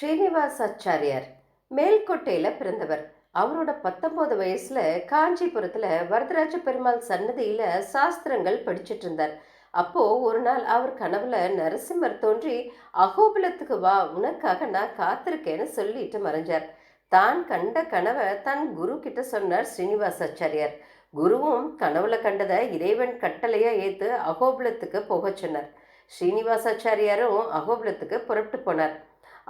ஸ்ரீனிவாசாச்சாரியார் மேல்கோட்டையில் பிறந்தவர். அவரோட பத்தொன்பது வயசில் காஞ்சிபுரத்தில் வரதராஜ பெருமாள் சன்னதியில் சாஸ்திரங்கள் படிச்சுட்டு இருந்தார். அப்போது ஒரு நாள் அவர் கனவுல நரசிம்மர் தோன்றி அகோபலத்துக்கு வா உனக்காக நான் காத்திருக்கேன்னு சொல்லிட்டு மறைஞ்சார். தான் கண்ட கனவை தன் குரு கிட்ட சொன்னார் ஸ்ரீனிவாசாச்சாரியார் குருவும் கனவுல கண்டதை இறைவன் கட்டளையாக ஏற்று அகோபலத்துக்கு போகச் சொன்னார். ஸ்ரீனிவாசாச்சாரியாரும் அகோபலத்துக்கு புறப்பட்டு போனார்.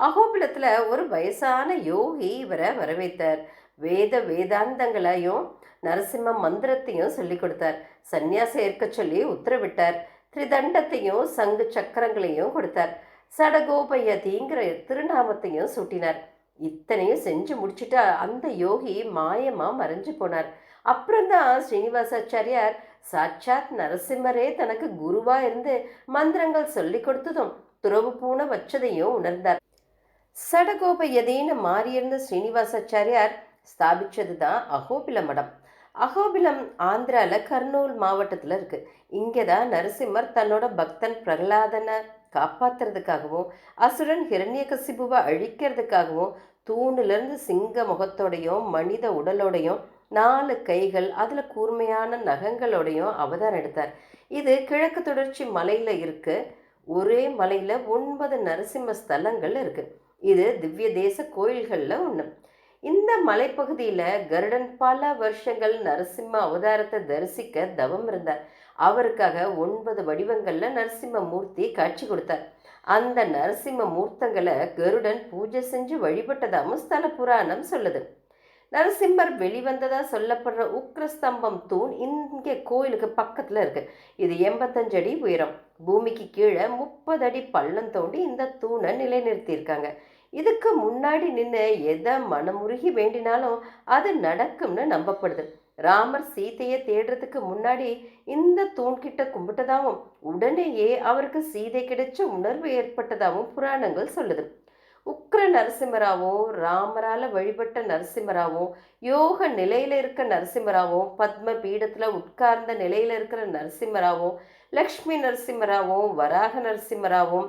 அகோபிலத்தில் ஒரு வயசான யோகி இவரை வரவேற்றார். வேத வேதாந்தங்களையும் நரசிம்ம மந்திரத்தையும் சொல்லி கொடுத்தார். சன்னியாசம் ஏற்க சொல்லி உத்தரவிட்டார். திரிதண்டத்தையும் சங்கு சக்கரங்களையும் கொடுத்தார். சடகோபயதிங்கிற திருநாமத்தையும் சூட்டினார். இத்தனையும் செஞ்சு முடிச்சுட்டா அந்த யோகி மாயமாக மறைஞ்சு போனார். அப்புறம்தான் ஸ்ரீனிவாசாச்சாரியார் சாட்சாத் நரசிம்மரே தனக்கு குருவாக இருந்து மந்திரங்கள் சொல்லி கொடுத்ததும் துறவு பூண வச்சதையும் உணர்ந்தார். சடகோப எதேன்னு மாறியிருந்த ஸ்ரீனிவாசாச்சாரியார் ஸ்தாபிச்சது தான் அகோபில மடம். அகோபிலம் ஆந்திராவில் கர்னூல் மாவட்டத்தில் இருக்குது இங்கே தான் நரசிம்மர் தன்னோட பக்தன் பிரகலாதனை காப்பாத்துறதுக்காகவும் அசுரன் ஹிரண்யகசிபுவை அழிக்கிறதுக்காகவும் தூணிலிருந்து சிங்க முகத்தோடையும் மனித உடலோடையும் நாலு கைகள் அதில் கூர்மையான நகங்களோடையும் அவதாரம் எடுத்தார். இது கிழக்கு தொடர்ச்சி மலையில் இருக்குது ஒரே மலையில் ஒன்பது நரசிம்ம ஸ்தலங்கள் இருக்குது இது திவ்ய தேச கோயில்களில் ஒன்று இந்த மலைப்பகுதியில் கருடன் பல வருஷங்கள் நரசிம்ம அவதாரத்தை தரிசிக்க தவம் இருந்தார். அவருக்காக ஒன்பது வடிவங்களில் நரசிம்ம மூர்த்தி காட்சி கொடுத்தார். அந்த நரசிம்ம மூர்த்தங்களை கருடன் பூஜை செஞ்சு வழிபட்டதாகவும் ஸ்தல புராணம் சொல்லுது. நரசிம்மர் வெளிவந்ததாக சொல்லப்படுற உக்ரஸ்தம்பம் தூண் இங்கே கோயிலுக்கு பக்கத்தில் இருக்கு. இது எண்பத்தஞ்சு அடி உயரம். பூமிக்கு கீழே முப்பது அடி பள்ளம் தோண்டி இந்த தூணை நிலைநிறுத்தியிருக்காங்க. இதுக்கு முன்னாடி நின்று எதை மனமுருகி வேண்டினாலும் அது நடக்கும்னு நம்பப்படுது. ராமர் சீதையை தேடுறதுக்கு முன்னாடி இந்த தூண்கிட்ட கும்பிட்டதாகவும் உடனேயே அவருக்கு சீதை கிடைச்ச உணர்வு ஏற்பட்டதாகவும் புராணங்கள் சொல்லுது. உக்ர நரசிம்மராவும் ராமரால வழிபட்ட நரசிம்மராவும் யோக நிலையில இருக்க நரசிம்மராவும் பத்ம பீடத்துல உட்கார்ந்த நிலையில இருக்கிற நரசிம்மராவும் லக்ஷ்மி நரசிம்மராவும் வராக நரசிம்மராவும்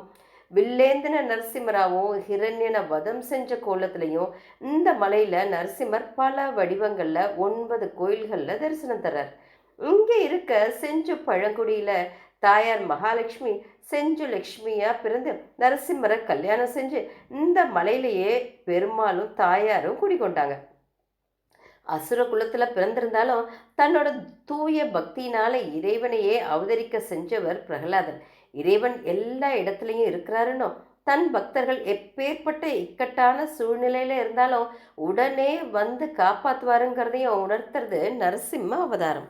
வில்லேந்தின நரசிம்மராவும் ஹிரண்யனை வதம் செஞ்ச கோலத்திலையும் இந்த மலையில நரசிம்மர் பல வடிவங்கள்ல ஒன்பது கோயில்கள்ல தரிசனம் தர்றார். இங்கே இருக்க செஞ்சு பழங்குடியில தாயார் மகாலட்சுமி செஞ்சு லக்ஷ்மியாக பிறந்து நரசிம்மரை கல்யாணம் செஞ்சு இந்த மலையிலேயே பெருமாளும் தாயாரும் குடிக்கொண்டாங்க அசுர குலத்தில் பிறந்திருந்தாலும் தன்னோட தூய பக்தியினால இறைவனையே அவதரிக்க செஞ்சவர் பிரகலாதன். இறைவன் எல்லா இடத்துலையும் இருக்கிறாருன்னோ தன் பக்தர்கள் எப்பேற்பட்ட இக்கட்டான சூழ்நிலையில் இருந்தாலும் உடனே வந்து காப்பாற்றுவாருங்கிறதையும் உணர்த்துறது நரசிம்ம அவதாரம்.